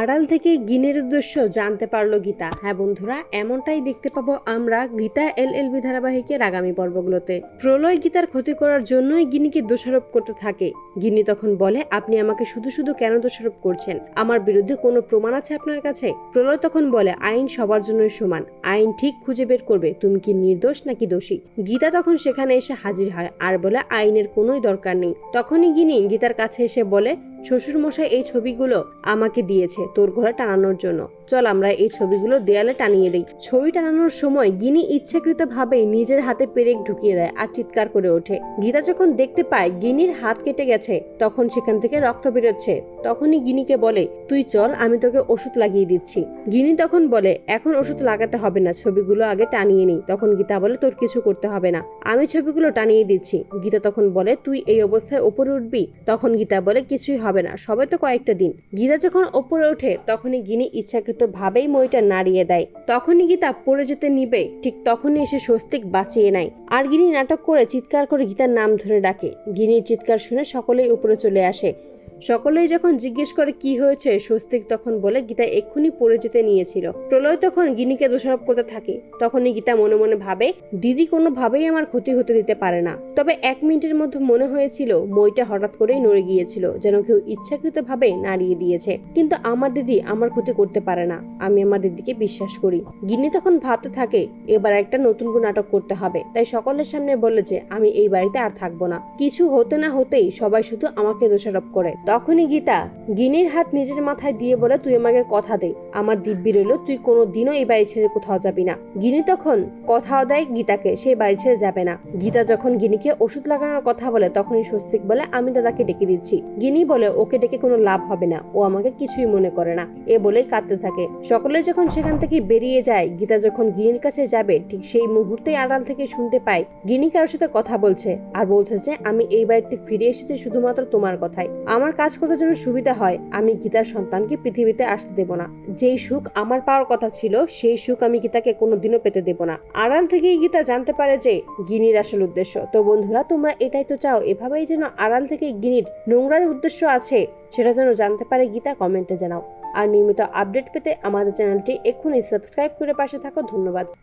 আড়াল থেকে গিনের উদ্দেশ্য জানতে পারল গীতা। হ্যাঁ বন্ধুরা, এমনটাই দেখতে পাবো আমরা গীতা এল এল বি ধারাবাহিকের আগামী পর্বগুলোতে। প্রলয় গীতার ক্ষতি করার জন্যই গিনিকে দোষারোপ করতে থাকে। গিনি তখন বলে, আপনি আমাকে শুধু শুধু কেন দোষারোপ করছেন? আমার বিরুদ্ধে কোনো প্রমাণ আছে আপনার কাছে? প্রলয় তখন বলে, আইন সবার জন্যই সমান। আইন ঠিক খুঁজে বের করবে। তুমি কি নির্দোষ নাকি দোষী? গীতা তখন সেখানে এসে হাজির হয় আর বলে, আইনের কোনোই দরকার নেই। তখনই গিনি গীতার কাছে এসে বলে শ্বশুর মশাই এই ছবিগুলো আমাকে দিয়েছে তোর ঘরে টানানোর জন্য। চল আমরা এই ছবিগুলো দেয়ালে টানিয়ে দিই। ছবি টানানোর সময় গিনি ইচ্ছাকৃত ভাবে নিজের হাতে পেরেক ঢুকিয়ে দেয় আর চিৎকার করে ওঠে। গীতা যখন দেখতে পায় গিনির হাত কেটে গেছে, তখন সেখান থেকে রক্ত বেরোচ্ছে। তখনই গিনিকে বলে, তুই চল, আমি তোকে ওষুধ লাগিয়ে দিচ্ছি। গিনি তখন বলে, এখন ওষুধ লাগাতে হবে না, ছবিগুলো আগে টানিয়ে নিই। তখন গীতা বলে, তোর কিছু করতে হবে না, আমি ছবিগুলো টানিয়ে দিচ্ছি। গীতা তখন বলে, তুই এই অবস্থায় ওপরে উঠবি? তখন গীতা বলে, কিছুই হবে না, সবে তো কয়েকটা দিন। গীতা যখন ওপরে ওঠে, তখনই গিনি ইচ্ছাকৃত ভাবেই মইটা নাড়িয়ে দেয়। তখনই গীতা পড়ে যেতে নিবে, ঠিক তখনই এসে স্বস্তিক বাঁচিয়ে নেয়। আর গিনি নাটক করে চিৎকার করে গীতার নাম ধরে ডাকে। গিনির চিৎকার শুনে সকলেই উপরে চলে আসে। সকলেই যখন জিজ্ঞেস করে কি হয়েছে, স্বস্তিক তখন বলে, গীতা এক্ষুনি পড়ে যেতে নিয়েছিল। প্রলয় তখন গিনিকে দোষারোপ করতে থাকে। তখনই গীতা মনে মনে ভাবে, দিদি কোনোভাবেই আমার ক্ষতি হতে দিতে পারে না। তবে এক মিনিটের মধ্যে মনে হয়েছিল, মইটা হঠাৎ করেই নড়ে গিয়েছিল, যেন কেউ ইচ্ছাকৃত ভাবে নাড়িয়ে দিয়েছে। কিন্তু আমার দিদি আমার ক্ষতি করতে পারে না, আমি আমার দিদিকে বিশ্বাস করি। গিন্নি তখন ভাবতে থাকে, এবার একটা নতুন নাটক করতে হবে। তাই সকলের সামনে বলে যে, আমি এই বাড়িতে আর থাকব না। কিছু হতে না হতেই সবাই শুধু আমাকে দোষারোপ করে। তখনই গীতা গিনির হাত নিজের মাথায় দিয়ে বলে তুই আমাকে কথা দে। আমার দিব্যি রইল, তুই কোনো দিনও এই বাড়ি ছেড়ে কোথাও যাবি না। গিনি তখন কথাও দেয়, গীতাকে সেই বাড়ি ছেড়ে যাবে না। গীতা যখন গিনিকে ওষুধ লাগানোর কথা বলে, তখনই স্বস্তিক বলে, আমি দাদাকে ডেকে দিচ্ছি। গিনি বলে, ওকে ডেকে কোনো লাভ হবে না। ও আমাকে কিছুই মনে করে না। এ বলেই কাঁদতে থাকে। সকলে যখন সেখান থেকে বেরিয়ে যায়, গীতা যখন গিনির কাছে যাবে, ঠিক সেই মুহূর্তেই আড়াল থেকে শুনতে পায় গিনি কারোর সাথে কথা বলছে আর বলছে যে, আমি এই বাড়িতে ফিরে এসেছি শুধুমাত্র তোমার কথাই। আমার কাজ করতে জন্য সুবিধা হয়। আমি গীতার সন্তানকে পৃথিবীতে আসতে দেব না। যেই সুখ আমার পাওয়ার কথা ছিল, সেই সুখ আমি গীতাকে কোনোদিনও পেতে দেব না। আড়াল থেকেই গীতা জানতে পারে যে, গিনির আসল উদ্দেশ্য। তো বন্ধুরা, তোমরা এটাই তো চাও, এভাবেই যেন আড়াল থেকে গিনির নোংরার উদ্দেশ্য আছে, সেটা যেন জানতে পারে গীতা কমেন্টে জানাও। আর নিয়মিত আপডেট পেতে আমাদের চ্যানেলটি এক্ষুনি সাবস্ক্রাইব করে পাশে থাকো। ধন্যবাদ।